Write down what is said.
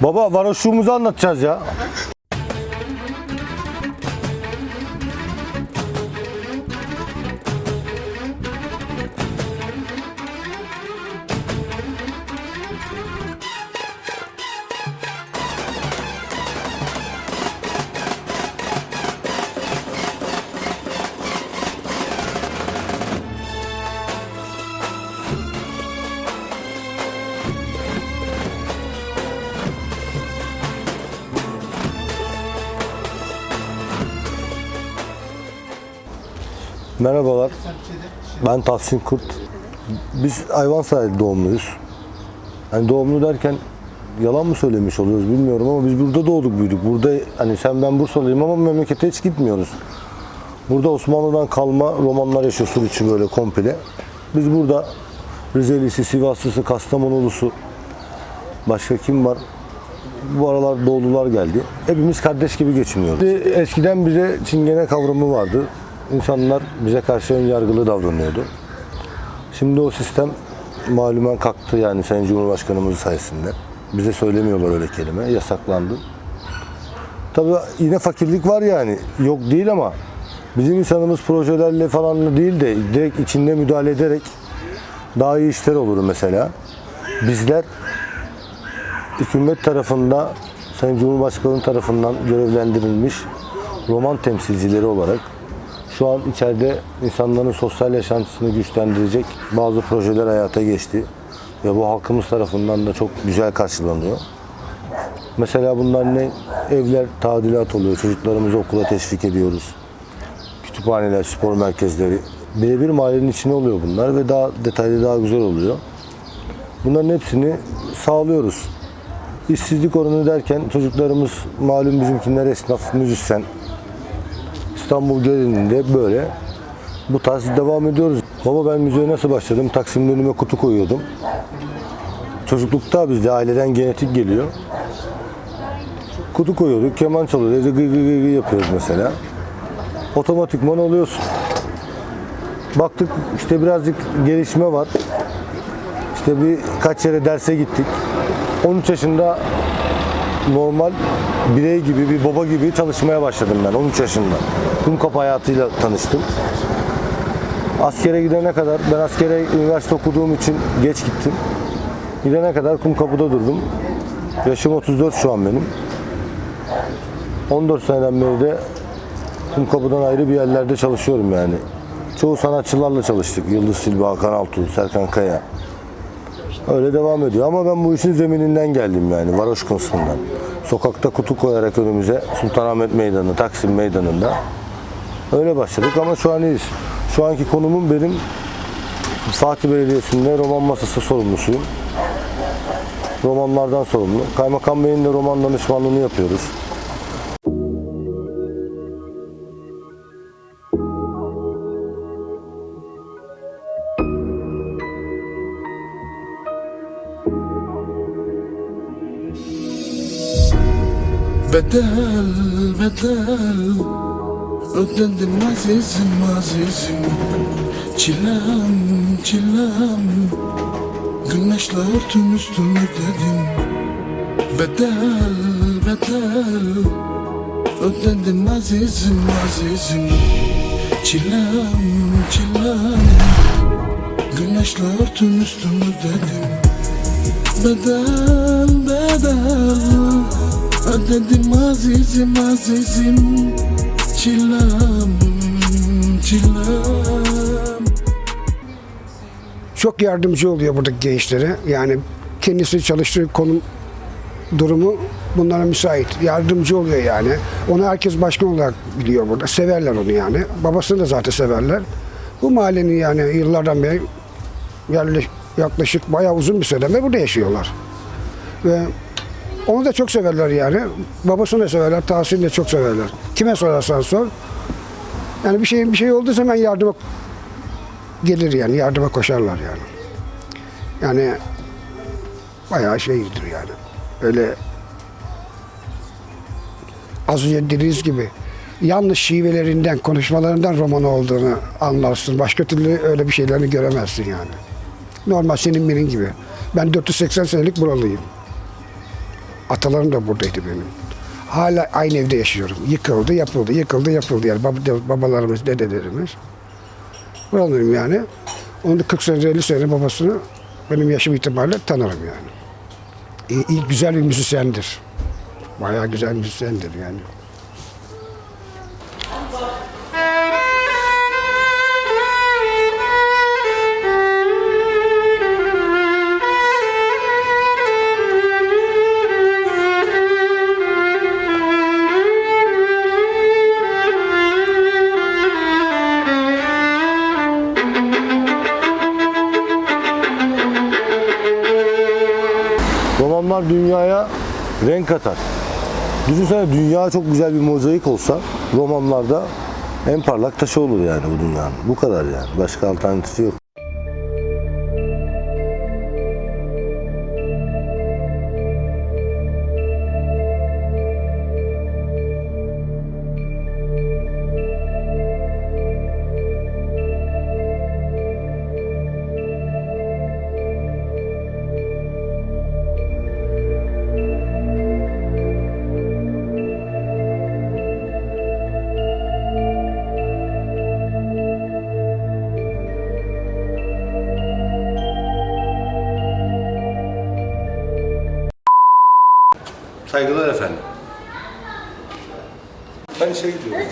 Baba varoşluğumuzu anlatacağız ya. Merhabalar. Ben Tahsin Kurt. Biz Ayvansaray doğumluyuz. Hani doğumlu derken yalan mı söylemiş oluyoruz bilmiyorum ama biz burada doğduk büyüdük. Burada hani sen ben Bursalıyım ama memlekete hiç gitmiyoruz. Burada Osmanlı'dan kalma romanlar yaşıyor Suriçi böyle komple. Biz burada Rizelisi, Sivaslısı, Kastamonulusu, başka kim var? Bu aralar Doğulular geldi. Hepimiz kardeş gibi geçiniyoruz. Eskiden bize çingene kavramı vardı. İnsanlar bize karşı ön yargılı davranıyordu. Şimdi o sistem malumen kalktı yani Sayın Cumhurbaşkanımız sayesinde. Bize söylemiyorlar öyle kelime. Yasaklandı. Tabii yine fakirlik var yani. Yok değil ama bizim insanımız projelerle falan değil de direkt içinde müdahale ederek daha iyi işler olur mesela. Bizler hükümet tarafında Sayın Cumhurbaşkanı tarafından görevlendirilmiş roman temsilcileri olarak şu an içeride insanların sosyal yaşantısını güçlendirecek bazı projeler hayata geçti. Ve bu halkımız tarafından da çok güzel karşılanıyor. Mesela bunlar ne? Evler tadilat oluyor. Çocuklarımızı okula teşvik ediyoruz. Kütüphaneler, spor merkezleri. Birebir mahallenin içine oluyor bunlar ve daha detaylı, daha güzel oluyor. Bunların hepsini sağlıyoruz. İşsizlik oranı derken çocuklarımız malum bizimkiler esnaf, müzisyen. İstanbul genelinde böyle bu tarz devam ediyoruz. Baba ben müziğe nasıl başladım? Taksim'de önüme kutu koyuyordum. Çocuklukta bizde aileden genetik geliyor. Kutu koyuyorduk, keman çalıyoruz, evde gıy gıy gıy yapıyoruz mesela. Otomatikman oluyorsun. Baktık işte birazcık gelişme var. İşte birkaç yere derse gittik. 13 yaşında normal birey gibi, bir baba gibi çalışmaya başladım ben 13 yaşında. Kumkap hayatıyla tanıştım. Askere gidene kadar, ben askere üniversite okuduğum için geç gittim. Gidene kadar Kumkapı'da durdum. Yaşım 34 şu an benim. 14 seneden beri de Kumkapı'dan ayrı bir yerlerde çalışıyorum yani. Çoğu sanatçılarla çalıştık. Yıldız Silva, Hakan Altuğ, Serkan Kaya. Öyle devam ediyor ama ben bu işin zemininden geldim yani varoş kısmından. Sokakta kutu koyarak önümüze Sultanahmet Meydanı, Taksim Meydanı'nda öyle başladık ama şu an iyiyiz. Şu anki konumum benim Fatih Belediyesi'nde roman masası sorumlusuyum. Romanlardan sorumlu. Kaymakam Bey'in de roman danışmanlığını yapıyoruz. Bedel bedel Ödedim azizim azizim. Çilem çilem. Güneşle örtün üstümü dedim. Bedel bedel Ödedim azizim azizim. Çilem çilem. Güneşle örtün üstümü dedim. Bedel bedel Ödedim azizim azizim Çilem çilem çok yardımcı oluyor buradaki gençlere. Yani kendisi çalıştığı konum durumu bunlara müsait. Yardımcı oluyor yani. Onu herkes başkan olarak biliyor burada. Severler onu yani. Babasını da zaten severler. Bu mahallenin yani yıllardan beri yerli, yaklaşık bayağı uzun bir süreden beri burada yaşıyorlar. Ve onu da çok severler yani. Babasını da severler, Tahsin'i de çok severler. Kime sorarsan sor. Yani bir şey bir şey olduğu zaman yardıma gelir yani yardıma koşarlar yani. Yani bayağı şeydir yani. Öyle az önce dediğiniz gibi yanlış şivelerinden, konuşmalarından roman olduğunu anlarsın. Başka türlü öyle bir şeylerini göremezsin yani. Normal senin benim gibi. Ben 480 senelik buralıyım. Atalarım da buradaydı benim. Hala aynı evde yaşıyorum. Yıkıldı, yapıldı, yıkıldı, yapıldı. Yani bab- babalarımız, dedelerimiz. Buralıyım yani. Onu da 40 sene, 50 sene babasını benim yaşım itibariyle tanırım yani. İyi, iyi, güzel bir müzisyendir. Bayağı güzel müzisyendir yani. Katar. Düşünsene dünya çok güzel bir mozaik olsa romanlarda en parlak taşı olur yani bu dünyanın. Bu kadar yani. Başka alternatifi yok. Saygılar efendim. Ben işe gidiyorum.